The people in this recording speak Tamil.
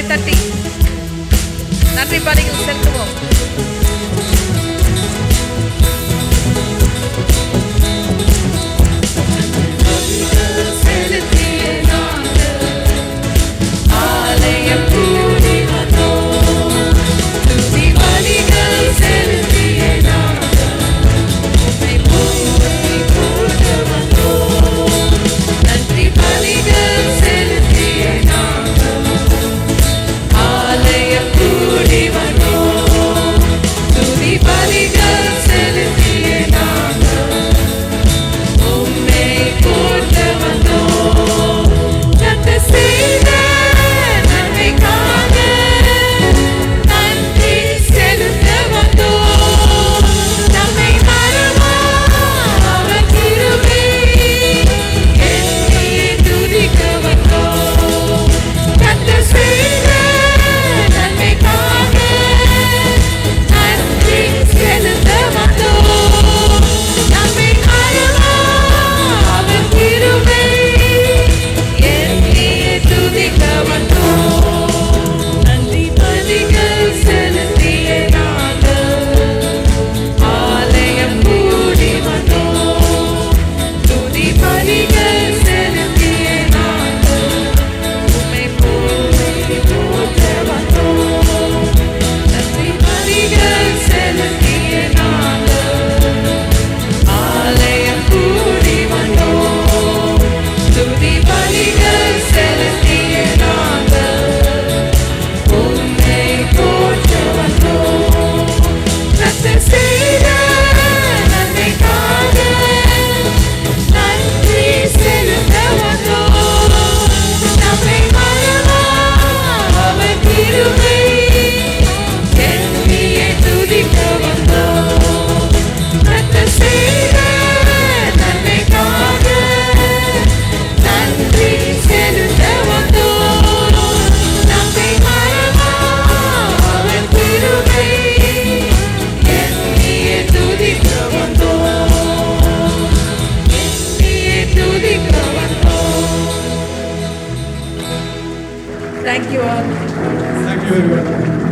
கரங்களை தட்டி. நன்றி பணிகள் செலுத்துவோம். Thank you all. Thank you very much.